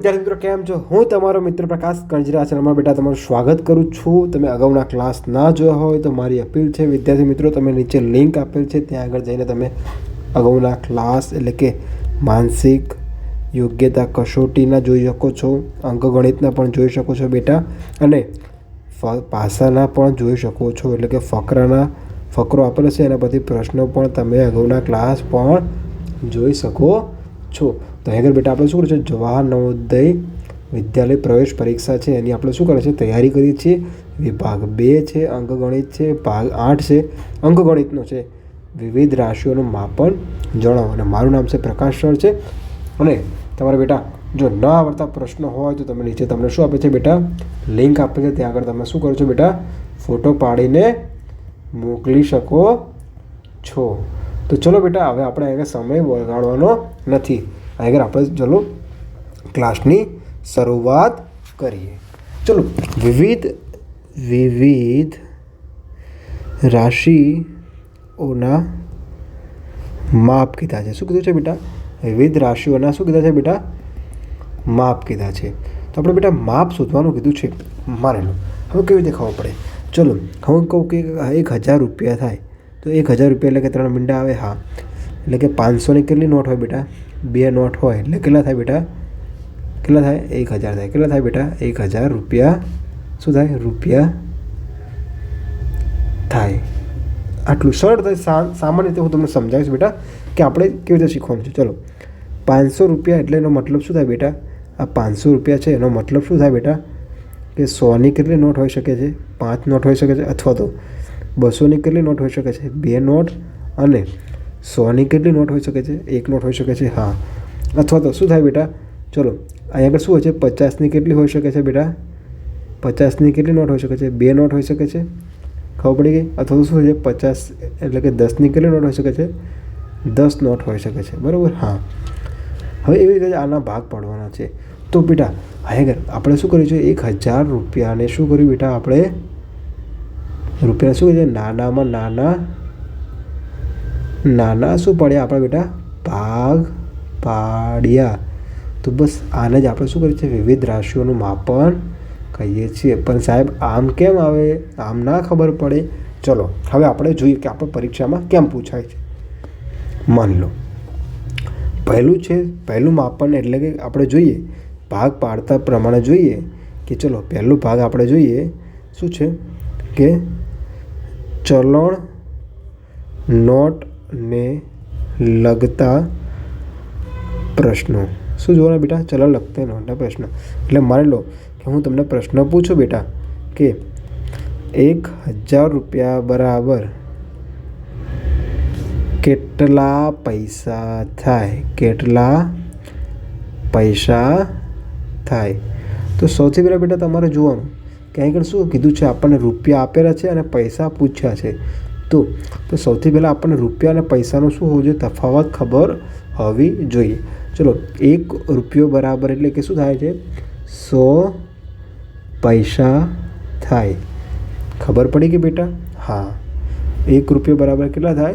વિદ્યાર્થી મિત્રો, કેમ છો? હું તમારો મિત્ર પ્રકાશ કંજરા ચેનલમાં બેટા તમારું સ્વાગત કરું છું. તમે અગાઉના ક્લાસ ના જોયા હોય તો મારી અપીલ છે, વિદ્યાર્થી મિત્રો તમે નીચે લિંક આપેલ છે, ત્યાં આગળ જઈને તમે અગાઉના ક્લાસ એટલે કે માનસિક યોગ્યતા કસોટીના જોઈ શકો છો, અંકગણિતના પણ જોઈ શકો છો બેટા, અને પાસાના પણ જોઈ શકો છો, એટલે કે ફકરાના ફકરો આપેલો છે, એના પરથી પ્રશ્નો પણ તમે અગાઉના ક્લાસ પણ જોઈ શકો છો. તો આગળ બેટા, આપણે શું કરીએ છીએ? જવાહર નવોદય વિદ્યાલય પ્રવેશ પરીક્ષા છે. એની આપણે શું કરે છે તૈયારી કરીએ છીએ. વિભાગ બે છે, અંકગણિત છે, ભાગ આઠ છે, અંકગણિતનો છે. વિવિધ રાશિઓનું માપન જણાવો. અને મારું નામ છે પ્રકાશ સર છે. અને તમારે બેટા, જો ન આવડતા પ્રશ્નો હોય તો તમે નીચે તમને શું આપે છે બેટા? લિંક આપે છે ત્યાં આગળ તમે શું કરો છો બેટા? ફોટો પાડીને મોકલી શકો છો. તો ચલો બેટા, હવે આપણે અહીંયા સમય બગાડવાનો નથી. આગળ આપણે ચલો ક્લાસની શરૂઆત કરીએ. ચલો, વિવિધ વિવિધ રાશિઓના માપ કીધા છે. શું કીધું છે બેટા? વિવિધ રાશિઓના શું કીધા છે બેટા? માપ કીધા છે. તો આપણે બેટા માપ શોધવાનું કીધું છે. માની લો. હવે કેવી રીતે ખબર પડે? ચલો હું કહું કે એક હજાર રૂપિયા થાય. તો એક હજાર રૂપિયા એટલે કે ત્રણ મીંડા આવે. હા. એટલે કે પાંચસોની કેટલી નોટ હોય બેટા? બે નોટ હોય, એટલે કેટલા થાય બેટા? કેટલા થાય? એક હજાર થાય. કેટલા થાય બેટા? એક હજાર રૂપિયા શું થાય? રૂપિયા થાય. આટલું સરળ સામાન્ય રીતે હું તમને સમજાવીશ બેટા કે આપણે કેવી રીતે શીખવાનું છે. ચલો. પાંચસો રૂપિયા એટલે એનો મતલબ શું થાય બેટા? આ પાંચસો રૂપિયા છે, એનો મતલબ શું થાય બેટા? કે સોની કેટલી નોટ હોઈ શકે છે? પાંચ નોટ હોઈ શકે છે અથવા તો બસોની કેટલી નોટ હોઈ શકે છે? બે નોટ અને સોની કેટલી નોટ હોઈ શકે છે? એક નોટ હોઈ શકે છે, હા. અથવા તો શું થાય બેટા? ચલો, અહીંયા આગળ શું હોય છે? પચાસની કેટલી હોઈ શકે છે બેટા? પચાસની કેટલી નોટ હોઈ શકે છે? બે નોટ હોઈ શકે છે? ખબર પડી ગઈ? અથવા તો શું છે? પચાસ એટલે કે દસની કેટલી નોટ હોઈ શકે છે? દસ નોટ હોઈ શકે છે, બરાબર? હા. હવે એવી રીતે આના ભાગ પાડવાના છે. તો બેટા આગળ આપણે શું કર્યું છે? એક હજાર રૂપિયાને શું કર્યું બેટા આપણે? રૂપિયા શું છે નાનામાં નાના નાના શું પડ્યા આપણા બેટા? ભાગ પાડ્યા. તો બસ આને જ આપણે શું કરીએ છીએ વિવિધ રાશિઓનું માપન કહીએ છીએ. પણ સાહેબ, આમ કેમ આવે? આમ ના ખબર પડે. ચલો, હવે આપણે જોઈએ કે આપણે પરીક્ષામાં કેમ પૂછાય છે. માની લો. પહેલું છે, પહેલું માપન એટલે કે આપણે જોઈએ ભાગ પાડતા પ્રમાણે જોઈએ કે ચલો, પહેલો ભાગ આપણે જોઈએ, શું છે? કે ચલણ નોટને લગતા પ્રશ્નો. શું જોવાના બેટા, ચલો લગતા નોટના પ્રશ્નો. એટલે માની લો કે હું તમને પ્રશ્ન પૂછું બેટા કે એક હજાર રૂપિયા બરાબર કેટલા પૈસા થાય? કેટલા પૈસા થાય? તો સૌથી પહેલાં બેટા તમારે જોવાનું. કે આગળ શું કીધું છે? આપણને રૂપિયા આપેલા છે અને પૈસા પૂછ્યા છે. તો તો સૌથી પહેલાં આપણને રૂપિયા અને પૈસાનો શું હોવું જોઈએ? તફાવત ખબર હોવી જોઈએ. ચલો, એક રૂપિયો બરાબર એટલે કે શું થાય છે? સો પૈસા થાય. ખબર પડી કે બેટા? હા. એક રૂપિયો બરાબર કેટલા થાય?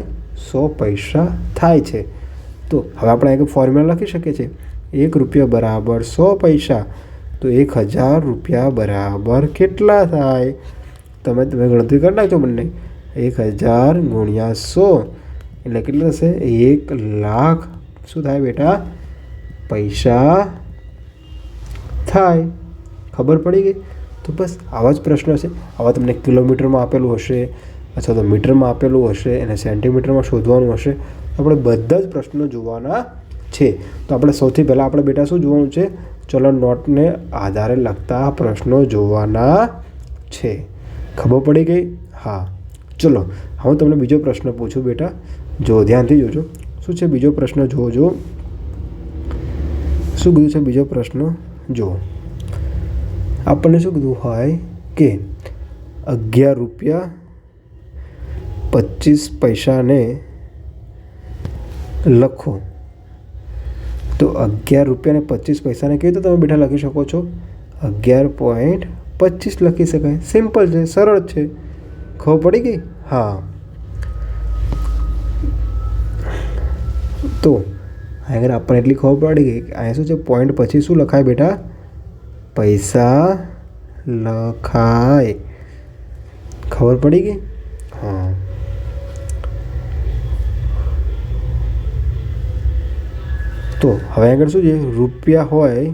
સો પૈસા થાય છે. તો હવે આપણે એક ફોર્મ્યુલા લખી શકીએ છીએ. એક રૂપિયો બરાબર સો પૈસા, તો એક હજાર રૂપિયા બરાબર કેટલા થાય? તમે તમે ગણતરી કરી નાખજો બંને એક હજાર ગુણ્યા સો. એટલે કેટલું થશે? એક લાખ. શું થાય બેટા? પૈસા થાય. ખબર પડી ગઈ? તો બસ આવા જ પ્રશ્ન છે. આવા તમને કિલોમીટરમાં આપેલું હશે, અથવા તો મીટરમાં આપેલું હશે, એને સેન્ટીમીટરમાં શોધવાનું હશે. આપણે બધા જ પ્રશ્નો જોવાના છે. તો આપણે સૌથી પહેલાં આપણે બેટા શું જોવાનું છે? ચલણ નોટને આધારે લગતા પ્રશ્નો જોવાના છે. ખબર પડી ગઈ? હા. ચલો હું તમને બીજો પ્રશ્ન પૂછું બેટા. જો ધ્યાનથી જોજો. શું છે બીજો પ્રશ્ન? જોજો શું કીધું છે બીજો પ્રશ્ન? જુઓ. આપણને શું કીધું હોય કે અગિયાર રૂપિયા પચીસ પૈસાને લખો. તો અગિયાર રૂપિયાને પચીસ પૈસાને કેવી રીતે તમે બેઠા લખી શકો છો? અગિયાર પોઈન્ટ પચીસ લખી શકાય. સિમ્પલ છે, સરળ છે. ખબર પડી ગઈ? હા. તો, આગળ આપણને એટલી ખબર પડી ગઈ કે અહીંયા શું છે? પોઈન્ટ પછી શું લખાય બેટા? પૈસા લખાય. ખબર પડી ગઈ? હા. તો, હવે આગળ શું છે? રૂપિયા હોય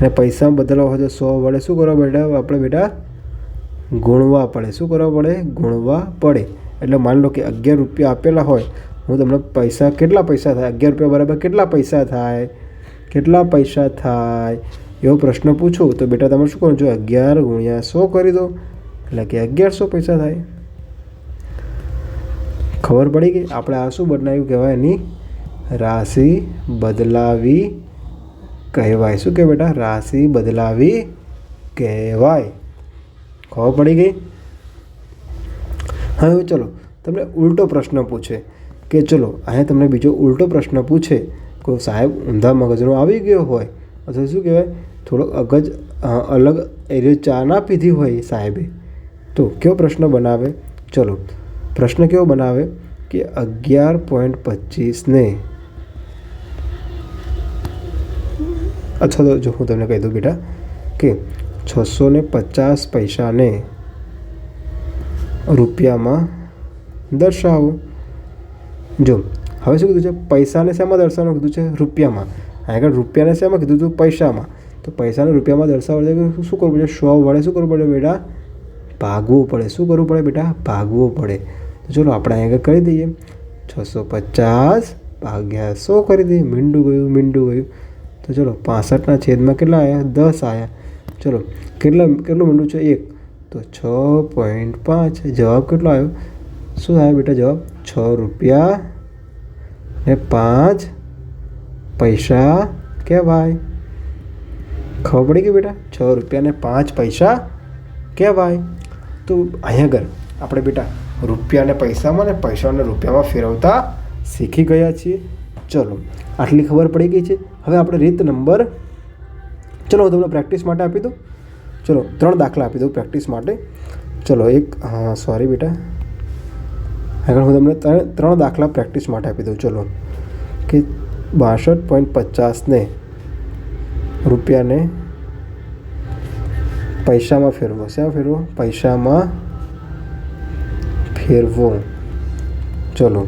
અને પૈસા બદલવા હોય તો સો વડે શું કરવા બેટા? આપણે બેટા ગુણવા પડે. શું કરવા પડે? ગુણવા પડે. એટલે માની લો કે અગિયાર રૂપિયા આપેલા હોય, હું તમને પૈસા, કેટલા પૈસા થાય? અગિયાર રૂપિયા બરાબર કેટલા પૈસા થાય? કેટલા પૈસા થાય? એવો પ્રશ્ન પૂછું, તો બેટા તમે શું કરો છો અગિયાર ગુણ્યા સો કરી દો, એટલે કે અગિયારસો પૈસા થાય. ખબર પડી ગઈ? આપણે આ શું બનાવ્યું કહેવાય? એની રાશિ બદલાવી કહેવાય. શું કે બેટા? રાશિ બદલાવી કહેવાય. ખબર પડી ગઈ? હવે ચલો, તમને ઉલટો પ્રશ્ન પૂછે કે ચલો, અહીંયા તમને બીજો ઉલટો પ્રશ્ન પૂછે કોઈ સાહેબ, ઊંધા મગજનો આવી ગયો હોય? અથવા શું કહેવાય? થોડો અગજ અલગ એરિયો ચા ના પીધી હોય સાહેબે? તો કયો પ્રશ્ન બનાવે? ચલો, પ્રશ્ન કેવો બનાવે કે અગિયાર પોઈન્ટ પચીસને અથવા તો જો હું તમને કહી દઉં બેટા કે છસો ને પચાસ પૈસાને રૂપિયામાં દર્શાવો. જો, હવે શું કીધું છે? પૈસાને શેમાં દર્શાવવાનું કીધું છે? રૂપિયામાં. આગળ રૂપિયાને શેમાં કીધું હતું? પૈસામાં. તો પૈસાને રૂપિયામાં દર્શાવવા છે શું કરવું પડે? સો વડે શું કરવું પડે બેટા? ભાગવું પડે. શું કરવું પડે બેટા? ભાગવું પડે. તો ચલો, આપણે આગળ કરી દઈએ. છસો પચાસ ભાગ્યા સો કરી દઈએ. મીંડું ગયું મીંડું ગયું. તો ચલો, પાસઠના છેદમાં કેટલા આવ્યા? દસ આવ્યા. ચલો, કેટલા, કેટલું મીંડું છે? એક. તો છ પોઈન્ટ પાંચ. જવાબ કેટલો આવ્યો? શું આવ્યો બેટા જવાબ? છ રૂપિયા ને પાંચ પૈસા કહેવાય. ખબર પડી ગઈ બેટા? છ રૂપિયા ને પાંચ પૈસા કહેવાય. તો અહીંયા આગળ આપણે બેટા રૂપિયાને પૈસામાં ને પૈસાને રૂપિયામાં ફેરવતા શીખી ગયા છીએ. ચલો, આટલી ખબર પડી ગઈ છે. હવે આપણે રીત નંબર ચલો હું તમને પ્રેક્ટિસ માટે આપી દઉં ચલો ત્રણ દાખલા આપી દઉં પ્રેક્ટિસ માટે ચલો એક હા સોરી બેટા આગળ હું તમને ત્રણ ત્રણ દાખલા પ્રેક્ટિસ માટે આપી દઉં ચલો કે બાસઠ પોઈન્ટ પચાસને રૂપિયાને પૈસામાં ફેરવો શેમાં ફેરવો પૈસામાં ફેરવો ચલો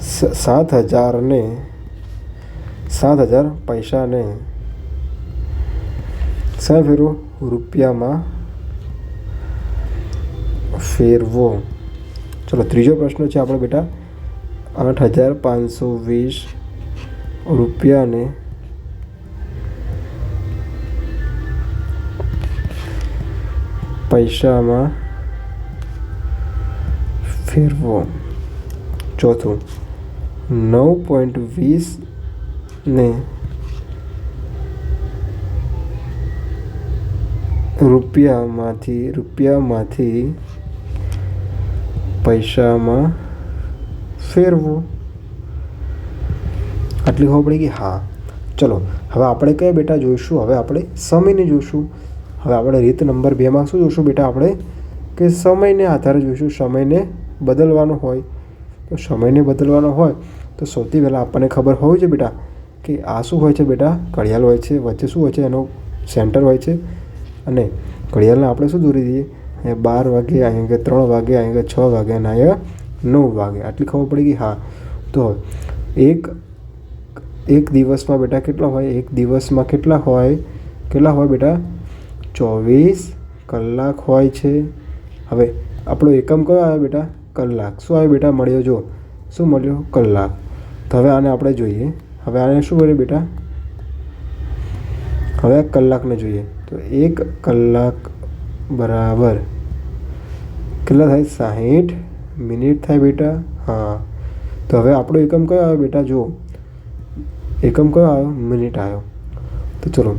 સ- સાત હજારને સાત હજાર પૈસાને ફેરવો રૂપિયામાં ફેરવો ચલો ત્રીજો પ્રશ્ન છે આપણો બેટા આઠ હજાર પાંચસો વીસ રૂપિયાને પૈસામાં ફેરવો ચોથું નવ પોઈન્ટ વીસ રૂપિયામાંથી રૂપિયામાંથી પૈસામાં ફેરવો. આટલી ખબર પડી ગઈ? હા. ચલો, હવે આપણે કયા બેટા જોઈશું? હવે આપણે સમયને જોઈશું. હવે આપણે રીત નંબર બેમાં શું જોઈશું બેટા આપણે? કે સમયને આધારે જોઈશું. સમયને બદલવાનો હોય. તો સમયને બદલવાનો હોય, તો સૌથી પહેલાં આપણને ખબર હોવી છે બેટા કે આ શું હોય છે બેટા? ઘડિયાળ હોય છે, વચ્ચે શું હોય છે? એનો સેન્ટર હોય છે. અને ઘડિયાળને આપણે શું દોરી દઈએ? અહીંયા બાર વાગે, અહીંયા ત્રણ વાગે, અહીંયા છ વાગે અને અહીંયા નવ વાગે. આટલી ખબર પડી ગઈ? હા. તો એક એક દિવસમાં બેટા કેટલા હોય? એક દિવસમાં કેટલા હોય? કેટલા હોય બેટા? ચોવીસ કલાક હોય છે. હવે, આપણો એકમ કયો આવે બેટા? કલાક. શું આવે બેટા? મળ્યો જો. શું મળ્યો? કલાક. તો હવે આને આપણે જોઈએ. હવે આને શું કરીએ બેટા? હવે કલાકને જોઈએ. તો એક કલાક બરાબર. કેટલા થાય? સાહીઠ મિનિટ થાય બેટા? હા. તો હવે આપણો એકમ કયો આવ્યો બેટા? જુઓ. એકમ કયો આવ્યો? મિનિટ આવ્યો. તો ચલો.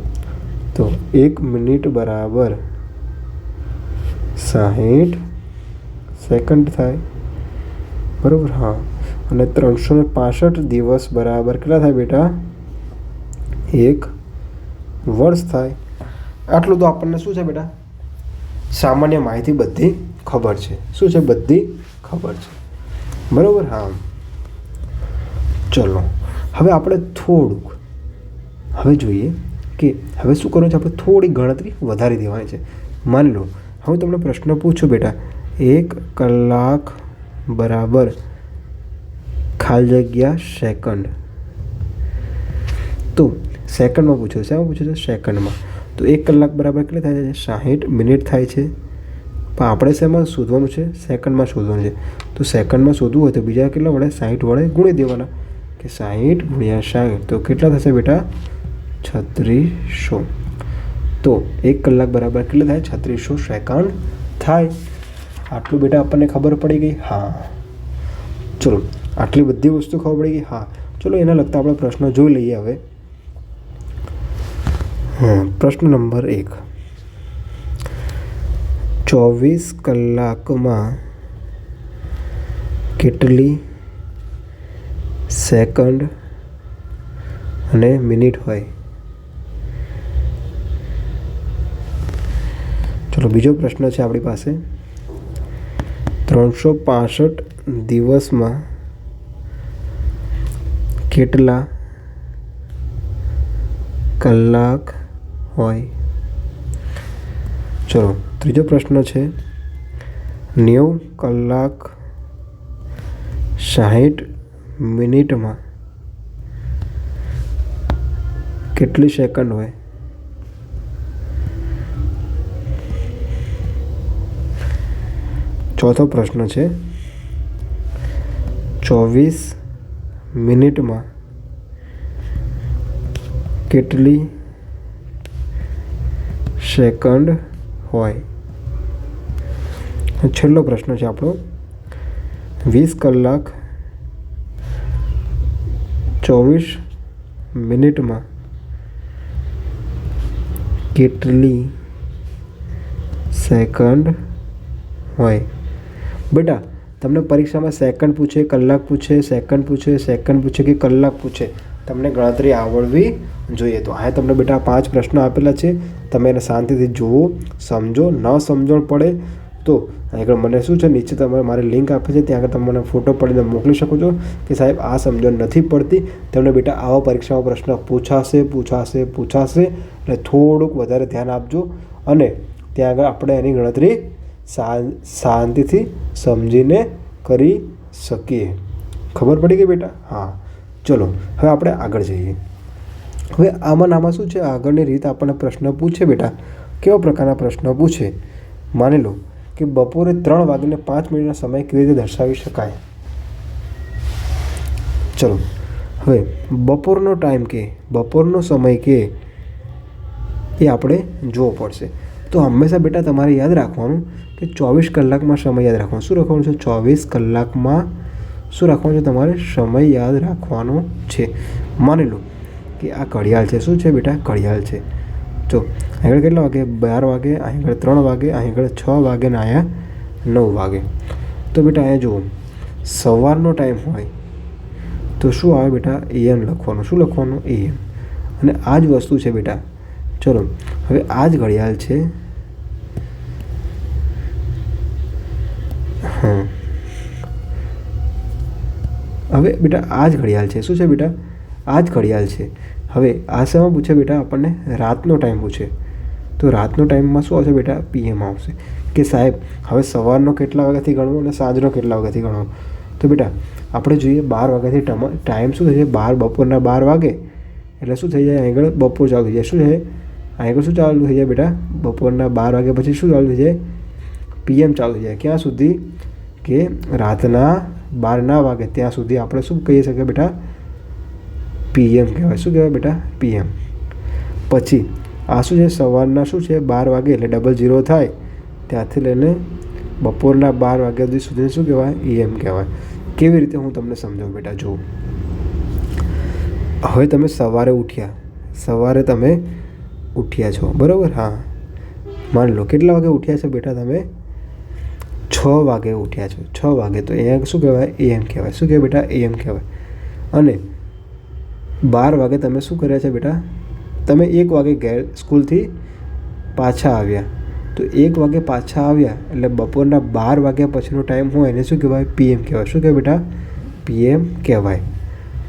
તો એક મિનિટ બરાબર. સાહીઠ સેકન્ડ થાય. બરાબર? હા. અને ત્રણસો ને પાસઠ દિવસ બરાબર કેટલા થાય બેટા? એક વર્ષ થાય. આટલું તો આપણને શું છે બેટા? સામાન્ય માહિતી બધી ખબર છે. શું છે બધી ખબર છે? બરાબર? હા. ચલો. હવે આપણે થોડુંક હવે જોઈએ કે હવે શું કરવાનું છે? આપણે થોડી ગણતરી વધારી દેવાની છે. માની લો હું તમને પ્રશ્ન પૂછું બેટા. એક કલાક બરાબર ખાલી જગ્યા સેકન્ડ. તો સેકન્ડમાં પૂછ્યું છે? પૂછ્યું છે? સેકન્ડમાં. તો એક કલાક બરાબર કેટલી થાય છે? સાહીઠ મિનિટ થાય છે. પણ આપણે શેમાં શોધવાનું છે? સેકન્ડમાં શોધવાનું છે. તો સેકન્ડમાં શોધવું હોય તો બીજા કેટલા વડે? સાહીઠ વડે ગુણી દેવાના. કે સાહીઠ ગુણ્યા સાહીઠ. તો કેટલા થશે બેટા? છત્રીસો. તો એક કલાક બરાબર કેટલા થાય? છત્રીસો સેકન્ડ થાય. આટલું બેટા આપણને ખબર પડી ગઈ? હા. ચલો, આટલી બધી વસ્તુ ખબર પડી ગઈ? હા. ચલો, એના લગતા આપણે પ્રશ્નો જોઈ લઈએ હવે. પ્રશ્ન નંબર એક ચોવીસ કલાકમાં કેટલી સેકન્ડ અને મિનિટ હોય ચલો બીજો પ્રશ્ન છે આપણી પાસે ત્રણસો પાસઠ દિવસમાં કેટલા કલાક હોય. ચલો, ત્રીજો પ્રશ્ન છે, નેવું કલાક સાહીઠ મિનિટમાં કેટલી સેકન્ડ હોય? ચોથો પ્રશ્ન છે, ચોવીસ મિનિટમાં કેટલી સેકન્ડ હોય. છેલ્લો પ્રશ્ન છે આપણો. વીસ કલાક ચોવીસ મિનિટમાં કેટલી સેકન્ડ હોય? બેટા, તમને પરીક્ષામાં સેકન્ડ પૂછે, કલાક પૂછે સેકન્ડ પૂછે સેકન્ડ પૂછે કે કલાક પૂછે? તમને ગણતરી આવડવી જોઈએ તો આ તમને બેટા પાંચ પ્રશ્નો આપેલા છે. તમે એને શાંતિથી જુઓ, સમજો, ન સમજણ પડે તો આગળ મને શું છે, નીચે તમારે મારી લિંક આપે છે, ત્યાં આગળ તમે મને ફોટો પડીને મોકલી શકો છો કે સાહેબ આ સમજણ નથી પડતી. તમને બેટા આવા પરીક્ષામાં પ્રશ્ન પૂછાશે પૂછાશે પૂછાશે એટલે થોડુંક વધારે ધ્યાન આપજો અને ત્યાં આગળ આપણે એની ગણતરી શાંતિથી સમજીને કરી શકીએ. ખબર પડી ગઈ બેટા? હા. ચલો, હવે આપણે આગળ જઈએ. હવે આમાં આમાં શું છે? આગળની રીત આપણને પ્રશ્ન પૂછે બેટા. કેવા પ્રકારના પ્રશ્ન પૂછે? માની લો કે બપોરે ત્રણ વાગીને પાંચ મિનિટના સમય કેવી રીતે દર્શાવી શકાય? ચલો. હવે, બપોરનો ટાઈમ કે, બપોરનો સમય કે, એ આપણે જોવો પડશે. તો હંમેશા બેટા તમારે યાદ રાખવાનું કે ચોવીસ કલાકમાં સમય યાદ રાખવાનો. શું રાખવાનું છે? ચોવીસ કલાકમાં શું રાખવાનું છે? તમારે સમય યાદ રાખવાનો છે. માની લો કે આ ઘડિયાળ છે. શું છે બેટા? ઘડિયાળ છે. જો, આગળ કેટલા વાગે? બાર વાગે આગળ ત્રણ વાગે આગળ છ વાગે ને અહીંયા નવ વાગે. તો બેટા, અહીંયા જુઓ. સવારનો ટાઈમ હોય તો શું આવે બેટા? એએમ લખવાનું. શું લખવાનું? એએમ અને આ જ વસ્તુ છે બેટા. ચલો, હવે આ જ ઘડિયાળ છે. હા. હવે બેટા, આ જ ઘડિયાળ છે. શું છે બેટા? આ જ ઘડિયાળ છે. હવે આ શેમાં પૂછે બેટા આપણને રાતનો ટાઈમ પૂછે. તો રાતનો ટાઈમમાં શું આવશે બેટા? પીએમ આવશે. કે સાહેબ, હવે સવારનો કેટલા વાગ્યાથી ગણવો અને સાંજનો કેટલા વાગ્યાથી ગણવો? તો બેટા, આપણે જોઈએ બાર વાગ્યાથી ટાઈમ શું થઈ જાય બાર, બપોરના બાર વાગે? એટલે શું થઈ જાય? આગળ બપોર ચાલુ થઈ જાય. શું છે આગળ શું ચાલુ થઈ જાય બેટા? બપોરના બાર વાગ્યા પછી શું ચાલુ થઈ જાય? પીએમ ચાલુ થઈ જાય. ક્યાં સુધી? કે રાતના બાર ના વાગે. ત્યાં સુધી આપણે શું કહી શકીએ બેટા? પીએમ કહેવાય. શું કહેવાય બેટા? પીએમ. પછી આ શું છે સવારના શું છે? બાર વાગે એટલે ડબલ ઝીરો થાય. ત્યાંથી લઈને બપોરના બાર વાગ્યા સુધી શું કહેવાય? ઈએમ કહેવાય. કેવી રીતે હું તમને સમજાવું બેટા? જુઓ. હવે તમે સવારે ઉઠ્યા. સવારે તમે ઉઠ્યા છો. બરાબર? હા. માની લો, કેટલા વાગે ઉઠ્યા છો બેટા તમે? છ વાગે ઉઠ્યા છો. છ વાગે તો અહીંયા શું કહેવાય? એએમ કહેવાય. શું કહેવાય બેટા? એએમ કહેવાય. અને બાર વાગે તમે શું કર્યા છે બેટા? તમે એક વાગે ઘેર સ્કૂલથી પાછા આવ્યા. તો એક વાગે પાછા આવ્યા એટલે બપોરના બાર વાગ્યા પછીનો ટાઈમ હોય એને શું કહેવાય? પીએમ કહેવાય. શું કહેવાય બેટા? પીએમ કહેવાય.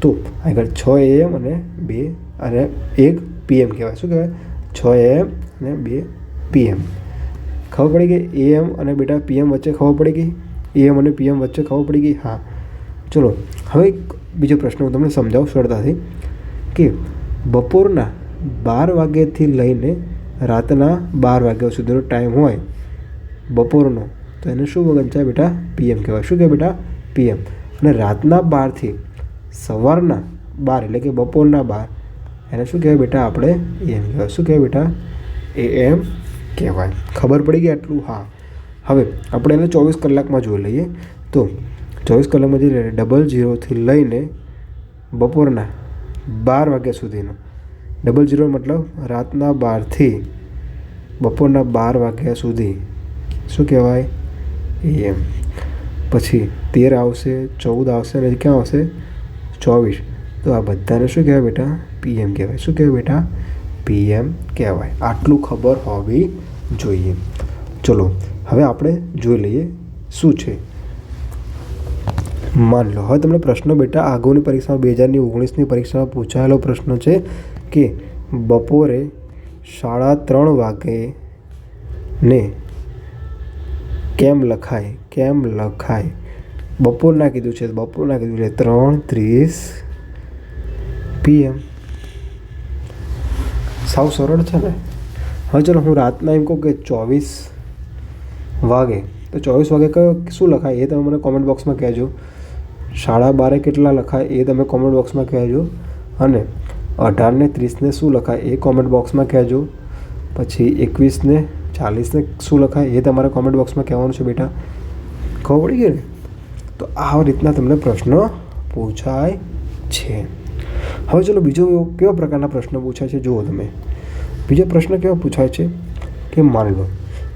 તો આગળ છ એમ અને બે અને એક પીએમ કહેવાય. શું કહેવાય? છ એમ અને બે પીએમ ખબર પડી ગઈ? એએમ અને બેટા પીએમ વચ્ચે ખબર પડી ગઈ? એએમ અને પીએમ વચ્ચે ખબર પડી ગઈ? હા. ચલો, હવે બીજો પ્રશ્ન હું તમને સમજાવું સરળતાથી. કે બપોરના બાર વાગ્યાથી લઈને રાતના બાર વાગ્યા સુધીનો ટાઈમ હોય બપોરનો, તો એને શું વંચાય બેટા પીએમ કહેવાય. શું કહે બેટા? પીએમ અને રાતના બારથી સવારના બાર, એટલે કે બપોરના બાર, એને શું કહેવાય બેટા આપણે એમ કહેવાય. શું કહેવાય બેટા? એ એમ કહેવાય. ખબર પડી ગઈ આટલું? હા. હવે આપણે એને ચોવીસ કલાકમાં જોઈ લઈએ. તો ચોવીસ કલાકમાં જે ડબલ ઝીરોથી લઈને બપોરના બાર વાગ્યા સુધીનો. ડબલ ઝીરો મતલબ રાતના બારથી બપોરના બાર વાગ્યા સુધી. શું કહેવાય? એમ પછી તેર આવશે, ચૌદ આવશે અને ક્યાં આવશે? ચોવીસ. તો આ બધાને શું કહેવાય બેટા? પીએમ કહેવાય. શું કહેવાય બેટા? પીએમ કહેવાય. આટલું ખબર હોવી જોઈએ. ચલો, હવે આપણે જોઈ લઈએ શું છે. માન લો. હવે તમને પ્રશ્નો બેટા, આગળની પરીક્ષામાં બે હજારની ઓગણીસની પરીક્ષામાં પૂછાયેલો પ્રશ્ન છે કે બપોરે સાડા ત્રણ વાગે ને કેમ લખાય કેમ લખાય? બપોરના કીધું છે, બપોરના કીધું છે. ત્રણ ત્રીસ પીએમ સાવ સરળ છે ને? હવે ચાલો, હું રાતના એમ કહું કે ચોવીસ વાગે. તો ચોવીસ વાગે કયો, શું લખાય એ તમે મને કોમેન્ટ બોક્સમાં કહેજો. સાડા બારે કેટલા લખાય એ તમે કોમેન્ટ બોક્સમાં કહેજો. અને અઢારને ત્રીસને શું લખાય એ કોમેન્ટ બોક્સમાં કહેજો. પછી એકવીસને ચાલીસને શું લખાય એ તમારે કોમેન્ટ બોક્સમાં કહેવાનું છે બેટા. ખબર પડી ગઈ ને? તો આ રીતના તમને પ્રશ્ન પૂછાય છે. હવે ચલો બીજો કેવા પ્રકારના પ્રશ્ન પૂછાય છે જુઓ તમે. બીજો પ્રશ્ન કેવો પૂછાય છે કે માન લો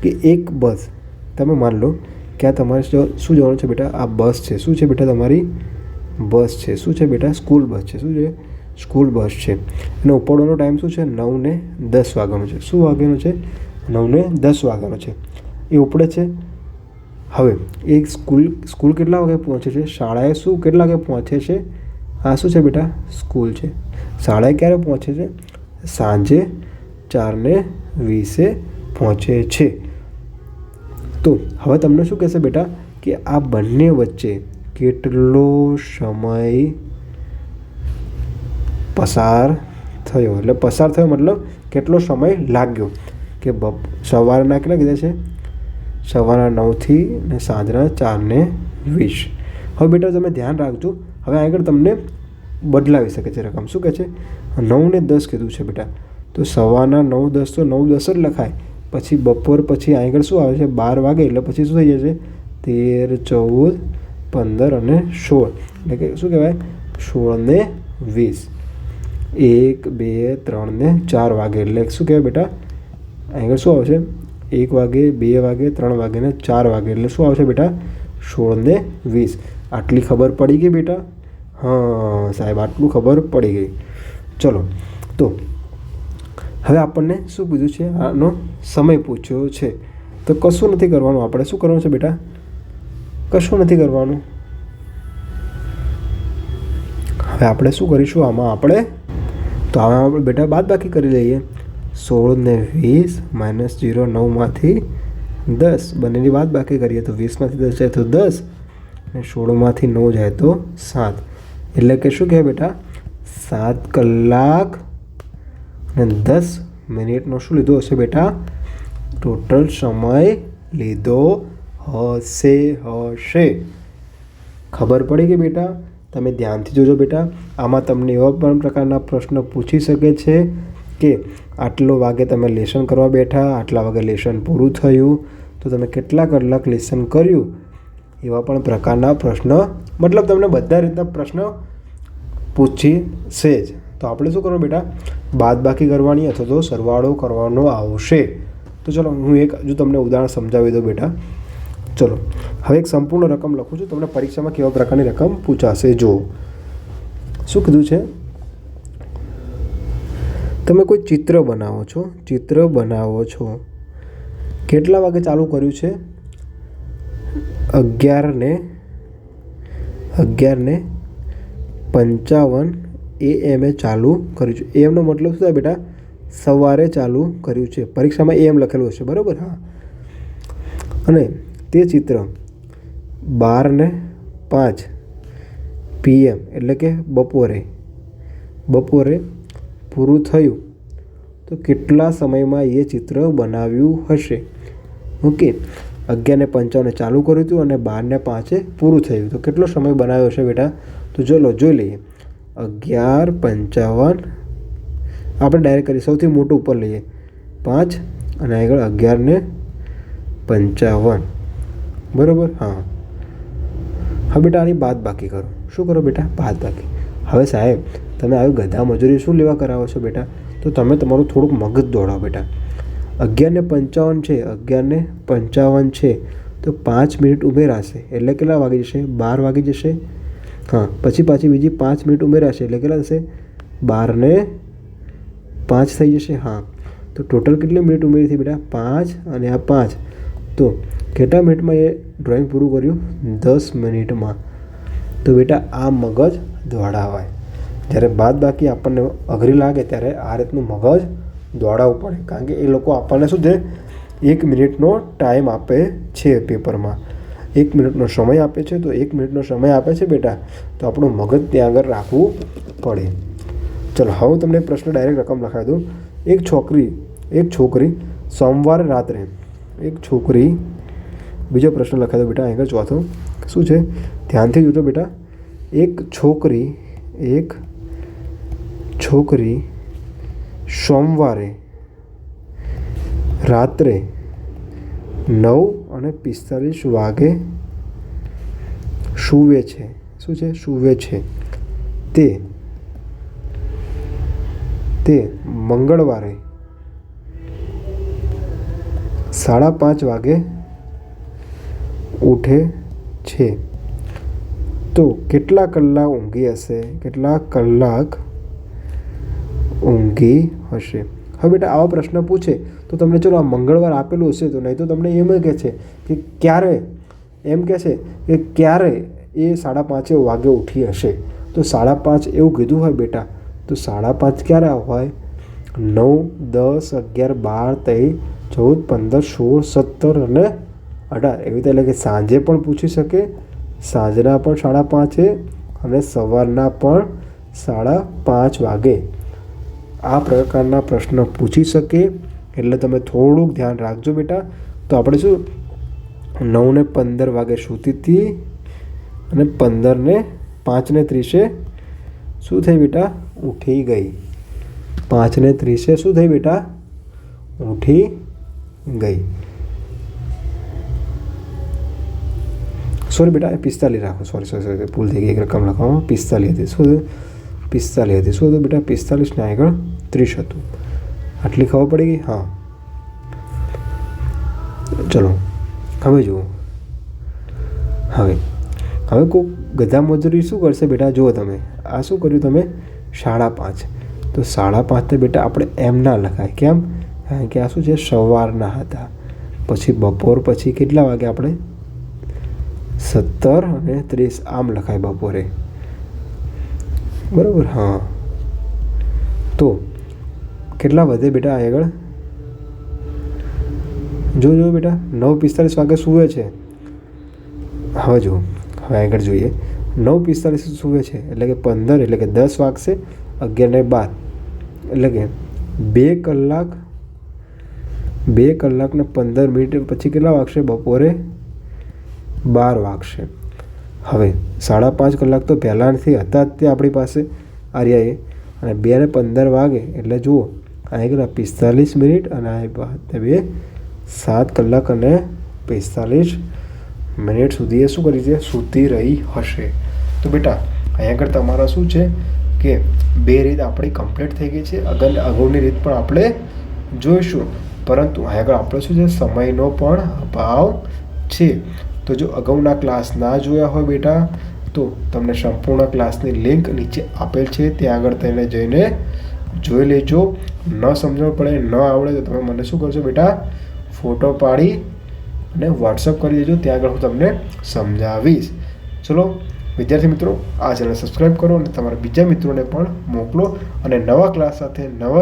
કે એક બસ તમે માન લો કે આ તમારે શું જવાનું છે બેટા? આ બસ છે. શું છે બેટા તમારી બસ છે? શું છે બેટા? સ્કૂલ બસ છે. શું છે? સ્કૂલ બસ છે. અને ઉપડવાનો ટાઈમ શું છે? નવ ને દસ વાગ્યાનો છે. શું વાગ્યાનો છે? નવ ને દસ વાગ્યાનો છે. એ ઉપડે છે. હવે એ સ્કૂલ સ્કૂલ કેટલા વાગે પહોંચે છે? શાળાએ શું કેટલા વાગે પહોંચે છે? આ શું છે બેટા? સ્કૂલ છે. શાળાએ ક્યારે પહોંચે છે? સાંજે ચારને વીસે પહોંચે છે. તો હવે તમને શું કહેશે બેટા કે આ બંને વચ્ચે કેટલો સમય પસાર થયો? એટલે પસાર થયો મતલબ કેટલો સમય લાગ્યો? કે બપ, સવારના કેટલા કીધા છે? સવારના નવથી ને સાંજના ચારને વીસ. હવે બેટા તમે ધ્યાન રાખજો, હવે આગળ તમને બદલાવી શકે છે રકમ. શું કહે છે? નવ ને દસ કીધું છે બેટા. તો સવારના નવ દસ તો નવ દસ જ લખાય. પછી બપોર પછી આગળ શું આવે છે? બાર વાગે, એટલે પછી શું થઈ જશે? તેર, ચૌદ, પંદર અને સોળ. એટલે કે શું કહેવાય? સોળ ને વીસ. એક, બે, ત્રણ ને ચાર વાગે. એટલે શું કહેવાય બેટા? આગળ શું આવશે? એક વાગે, બે વાગે, ત્રણ વાગે ને ચાર વાગે. એટલે શું આવશે બેટા? સોળ ને વીસ. આટલી ખબર પડી ગઈ બેટા? હા, સાહેબ, આટલું ખબર પડી ગઈ. ચલો, તો હવે આપણને શું કીધું છે? આનો સમય પૂછ્યો છે. તો કશું નથી કરવાનું. આપણે શું કરવાનું છે બેટા? કશું નથી કરવાનું. હવે આપણે શું કરીશું? આમાં આપણે તો આમાં આપણે બેટા બાદ બાકી કરી લઈએ. સોળ ને વીસ માઇનસ જીરો નવમાંથી દસ. બંનેની બાદ બાકી કરીએ તો વીસમાંથી દસ જાય તો દસ અને સોળમાંથી નવ જાય તો સાત. એટલે કે શું કહેવાય બેટા? સાત કલાક અને દસ મિનિટનો શું લીધો હશે બેટા? ટોટલ સમય લીધો હશે હશે. ખબર પડી કે બેટા? તમે ધ્યાનથી જોજો બેટા. આમાં તમને એવા પણ પ્રકારના પ્રશ્ન પૂછી શકે છે કે આટલો વાગે તમે લેસન કરવા બેઠા, આટલા વાગે લેસન પૂરું થયું, તો તમે કેટલા કલાક લેસન કર્યું? એવા પણ પ્રકારના પ્રશ્ન. મતલબ તમને બધા રીતના પ્રશ્ન પૂછીશે જ. તો આપણે શું કરવાનું બેટા? બાદ બાકી કરવાની અથવા તો સરવાળો કરવાનો આવશે. તો ચલો, હું એક હજુ તમને ઉદાહરણ સમજાવી દઉં બેટા. ચલો, હવે એક સંપૂર્ણ રકમ લખું છું. તમને પરીક્ષામાં કેવા પ્રકારની રકમ પૂછાશે? જો શું કીધું છે? તમે કોઈ ચિત્ર બનાવો છો? ચિત્ર બનાવો છો. કેટલા વાગે ચાલુ કર્યું છે? અગિયારને અગિયારને પંચાવન એ એમે ચાલુ કર્યું છે. એમનો મતલબ શું થાય બેટા? સવારે ચાલુ કર્યું છે. પરીક્ષામાં એમ લખેલું હશે. બરાબર? હા. અને તે ચિત્ર બાર ને પાંચ પીએમ એટલે કે બપોરે. બપોરે પૂરું થયું. તો કેટલા સમયમાં એ ચિત્ર બનાવ્યું હશે? ઓકે. અગિયારને પંચાવને ચાલુ કર્યું હતું અને બારને પાંચે પૂરું થયું. તો કેટલો સમય બનાવ્યો છે બેટા? તો ચલો જોઈ લઈએ. અગિયાર, પંચાવન. આપણે ડાયરેક્ટ કરીએ, સૌથી મોટું ઉપર લઈએ. પાંચ અને આગળ અગિયારને પંચાવન. બરાબર? હા. હા બેટા, આની બાદ બાકી કરો. શું કરો બેટા? બાદ બાકી. હવે સાહેબ, તમે આવી ગધા મજૂરી શું લેવા કરાવો છો બેટા? તો તમે તમારું થોડુંક મગજ દોડાવો બેટા. અગિયારને પંચાવન છે અગિયારને પંચાવન છે. તો પાંચ મિનિટ ઉમેરાશે એટલે કેટલા વાગી જશે? બાર વાગી જશે? હા, પછી પાછી બીજી પાંચ મિનિટ ઉમેરાશે એટલે કેટલા થશે? બારને પાંચ થઈ જશે, હા. તો ટોટલ કેટલી મિનિટ ઉમેરી હતી બેટા? પાંચ અને આ પાંચ. તો કેટલા મિનિટમાં એ ડ્રોઈંગ પૂરું કર્યું? દસ મિનિટમાં. તો બેટા, આ મગજ દોડાવાય. જ્યારે બાદ બાકી આપણને અઘરી લાગે, ત્યારે આ રીતનું મગજ દોડાવવું પડે. કારણ કે એ લોકો આપણને શું છે? એક મિનિટનો ટાઈમ આપે છે પેપરમાં. એક મિનિટનો સમય આપે છે, તો એક મિનિટનો સમય આપે છે બેટા. તો આપણું મગજ ત્યાં આગળ રાખવું પડે. ચલો, હવે તમને પ્રશ્ન ડાયરેક્ટ રકમ લખાવી દઉં. એક છોકરી એક છોકરી સોમવારે રાત્રે, એક છોકરી, બીજો પ્રશ્ન લખાવી દો બેટા આગળ ચોથો શું છે? ધ્યાનથી જોજો બેટા. એક છોકરી એક છોકરી સોમવારે રાત્રે નવ અને પિસ્તાલીસ વાગે સૂવે છે. શું છે? સૂવે છે. તે તે મંગળવારે સાડા પાંચ વાગે ઉઠે છે. તો કેટલા કલાક ઊંઘી હશે? કેટલા કલાક ઊંઘી હશે? હવે બેટા આવો પ્રશ્ન પૂછે. તો તમને ચલો આ મંગળવાર આપેલું હશે તો નહીં તો તમને એમ કહે છે કે ક્યારે? એમ કહે છે કે ક્યારે એ સાડા પાંચે વાગે ઉઠી હશે? તો સાડા પાંચ એવું કીધું હોય બેટા. તો સાડા પાંચ ક્યારે હોય? નવ, દસ, અગિયાર, બાર, તેર, ચૌદ, પંદર, સોળ, સત્તર અને અઢાર. એવી રીતે એટલે કે સાંજે પણ પૂછી શકે, સાંજના પણ સાડા પાંચે અને સવારના પણ સાડા પાંચ વાગે. આ પ્રકારના પ્રશ્ન પૂછી શકે. એટલે તમે થોડુંક ધ્યાન રાખજો બેટા. તો આપણે શું? નવને પંદર વાગે સૂતી હતી અને પંદરને પાંચને ત્રીસે શું થઈ બેટા? ઉઠી ગઈ. પાંચને ત્રીસે શું થઈ બેટા? ઉઠી ગઈ. સોરી બેટા પિસ્તાલીસ રાખો. સોરી સોરી સોરી ભૂલ થઈ ગઈ. એક રકમ લખવામાં પિસ્તાલીસ હતી. શું પિસ્તાલીસ હતી. શું હતું બેટા? પિસ્તાલીસને આગળ ત્રીસ હતું. આટલી ખબર પડી ગઈ? હા. ચલો હવે જુઓ. હવે હવે કોઈ ગધા મજૂરી શું કરશે બેટા? જુઓ તમે આ શું કર્યું તમે? સાડા પાંચ. તો સાડા પાંચ બેટા આપણે એમ ના લખાય. કેમ? કારણ કે આ શું છે? સવારના હતા. પછી બપોર પછી કેટલા વાગે આપણે? સત્તર અને ત્રીસ આમ લખાય બપોરે. બરાબર? હા. તો કેટલા વધે બેટા આગળ? જો જો બેટા, નવ પિસ્તાલીસ વાગે સૂવે છે. હવે જો, હવે આગળ જોઈએ. નવ પિસ્તાલીસ સૂવે છે, એટલે કે પંદર, એટલે કે દસ વાગશે, અગિયાર ને બાર. એટલે કે બે કલાક બે કલાક ને પંદર મિનિટ પછી કેટલા વાગશે? બપોરે બાર વાગશે. હવે સાડા પાંચ કલાક તો પહેલાંથી હતા જ તે આપણી પાસે આર્યાએ. અને બે ને પંદર વાગે, એટલે જુઓ અહીં કેટલા પિસ્તાલીસ મિનિટ અને આ બે સાત કલાક અને પિસ્તાલીસ મિનિટ સુધી એ શું કરી છે? સૂતી રહી હશે. તો બેટા, અહીંયા આગળ તમારા શું છે? કે બે રીત આપણી કમ્પ્લીટ થઈ ગઈ છે. અગર અગાઉની રીત પણ આપણે જોઈશું. પરંતુ અહીંયા આગળ આપણે શું છે? સમયનો પણ અભાવ છે. તો જો અગાઉના ક્લાસ ના જોયા હોય બેટા, તો તમને સંપૂર્ણ ક્લાસની લિંક નીચે આપેલ છે. ત્યાં આગળ તેને જઈને જોઈ લેજો. ન સમજણ પડે, ન આવડે તો તમે મને શું કરશો બેટા? ફોટો પાડી અને વોટ્સઅપ કરી દેજો, ત્યાં આગળ હું તમને સમજાવીશ. ચલો, વિદ્યાર્થી મિત્રો, આ ચેનલ સબસ્ક્રાઈબ કરો અને તમારા બીજા મિત્રોને પણ મોકલો અને નવા ક્લાસ સાથે નવા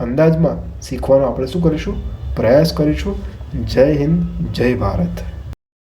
અંદાજમાં શીખવાનો આપણે શું કરીશું? પ્રયાસ કરીશું. જય હિન્દ, જય ભારત.